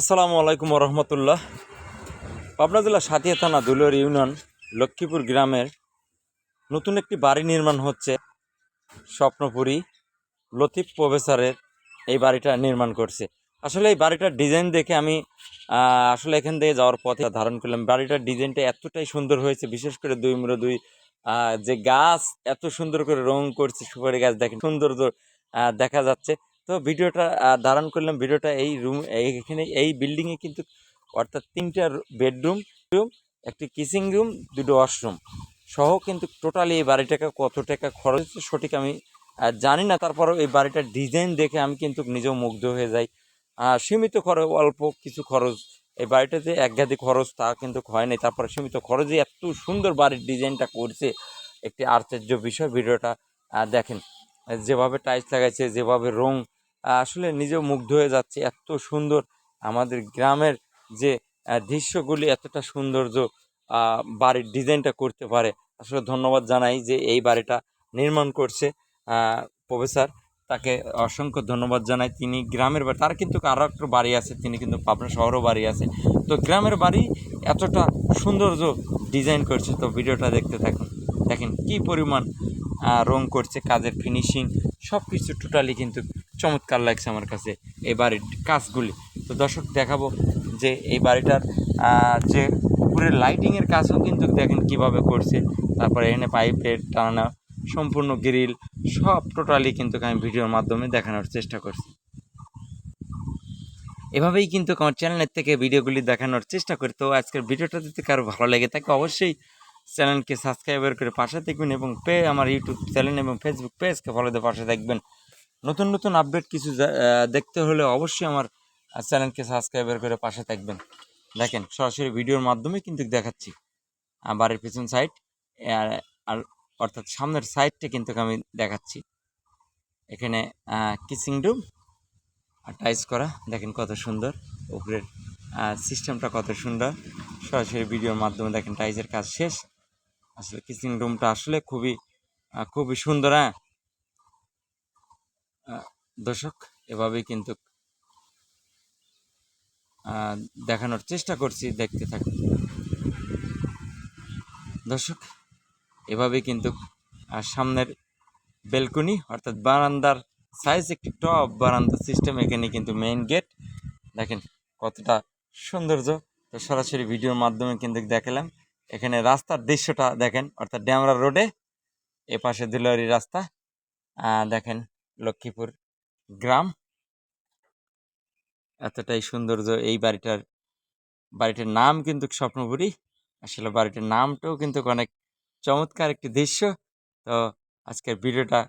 আসসালামু আলাইকুম রহমতুল্লাহ। পাবনা জেলা সাতিয়া থানা দুলিয়ার ইউনিয়ন লক্ষ্মীপুর গ্রামের নতুন একটি বাড়ি নির্মাণ হচ্ছে স্বপ্নপুরী। লতিফ প্রফেসরের এই বাড়িটা নির্মাণ করছে। আসলে এই বাড়িটার ডিজাইন দেখে আমি আসলে এখান থেকে যাওয়ার পথে ধারণ করলাম। বাড়িটার ডিজাইনটা এতটাই সুন্দর হয়েছে বিশেষ করে দুই মুড়ো দুই যে গাছ এত সুন্দর করে রং করছে সুপারি গাছ দেখেন সৌন্দর্য আহ, দেখা যাচ্ছে। তো ভিডিওটা ধারণ করলাম ভিডিওটা এই রুম, এইখানে এই বিল্ডিংয়ে কিন্তু অর্থাৎ তিনটা বেডরুম রুম একটি কিচিং রুম, দুটো ওয়াশরুম সহ কিন্তু টোটালি এই বাড়িটাকে কত টাকা খরচ হচ্ছে সঠিক আমি জানি না। তারপরেও এই বাড়িটার ডিজাইন দেখে আমি কিন্তু নিজেও মুগ্ধ হয়ে যাই। সীমিত খরচ, অল্প কিছু খরচ, এই বাড়িটাতে একঘাতি খরচ তা কিন্তু হয় নাই। তারপরে সীমিত খরচে এত সুন্দর বাড়ির ডিজাইনটা করছে, একটি আশ্চর্য বিষয়। ভিডিওটা দেখেন, যেভাবে টাইলস লাগাইছে, যেভাবে রং আসলে নিজেও মুগ্ধ হয়ে যাচ্ছে। এত সুন্দর আমাদের গ্রামের যে দৃশ্যগুলি, এতটা সৌন্দর্য বাড়ির ডিজাইনটা করতে পারে। আসলে ধন্যবাদ জানাই যে এই বাড়িটা নির্মাণ করছে প্রফেসর। তাকে অসংখ্য ধন্যবাদ জানাই। তিনি গ্রামের বাড়ি, তার কিন্তু আরও একটা বাড়ি আছে, তিনি কিন্তু পাবনা শহরও বাড়ি আছে। তো গ্রামের বাড়ি এতটা সৌন্দর্য ডিজাইন করছে, তো ভিডিওটা দেখতে থাকুন। দেখেন কি পরিমাণ রং করছে, কাজের ফিনিশিং সব কিছু টোটালি কিন্তু চমৎকার লাগছে আমার কাছে এই বাড়ির কাজগুলি। তো দর্শক, দেখাবো যে এই বাড়িটার যে উপরের লাইটিংয়ের কাজও কিন্তু দেখেন কীভাবে করছে। তারপরে এনে পাইপের টানা, সম্পূর্ণ গ্রিল সব টোটালি কিন্তু আমি ভিডিওর মাধ্যমে দেখানোর চেষ্টা করছি। এভাবেই কিন্তু আমার চ্যানেলের থেকে ভিডিওগুলি দেখানোর চেষ্টা করি। তো আজকের ভিডিওটা যদি কারও ভালো লেগে থাকে, অবশ্যই চ্যানেলকে সাবস্ক্রাইবার করে পাশে থাকবেন এবং পে আমার ইউটিউব চ্যানেল এবং ফেসবুক পেজকে ফলো দিয়ে পাশে থাকবেন নতুন নতুন আপডেট কিছু দেখতে হলে অবশ্যই আমার চ্যানেলকে সাবস্ক্রাইবার করে পাশে থাকবেন। দেখেন, সরাসরি ভিডিওর মাধ্যমে কিন্তু দেখাচ্ছি। বাড়ির পিছন সাইড আর অর্থাৎ সামনের সাইডটা কিন্তু আমি দেখাচ্ছি। এখানে কিচিং রুম আর টাইস করা। দেখেন কত সুন্দর। উপরের সিস্টেমটা কত সুন্দর। সরাসরি ভিডিওর মাধ্যমে দেখেন টাইসের কাজ শেষ। আসলে কিচিং রুমটা আসলে খুবই খুবই সুন্দর হ্যাঁ? দর্শক, এভাবেই কিন্তু দেখানোর চেষ্টা করছি, দেখতে থাকুন। দর্শক, এভাবেই কিন্তু সামনের বেলকনি, অর্থাৎ বারান্দার সাইজ একটি টপ বারান্দা সিস্টেম এখানে কিন্তু মেইন গেট দেখেন কতটা সৌন্দর্য। তো সরাসরি ভিডিওর মাধ্যমে কিন্তু দেখালাম। এখানে রাস্তার দৃশ্যটা দেখেন, অর্থাৎ ড্যামরা রোডে এ পাশে দিলরি রাস্তা। দেখেন লক্ষ্মীপুর গ্রাম। এতটাই সৌন্দর্য এই বাড়িটার, বাড়িটির নাম কিন্তু স্বপ্নপুরী। আসলে বাড়িটার নামটাও কিন্তু অনেক চমৎকার একটি দৃশ্য। তো আজকের ভিডিওটা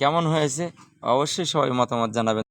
কেমন হয়েছে? অবশ্যই সবাই মতামত জানাবেন।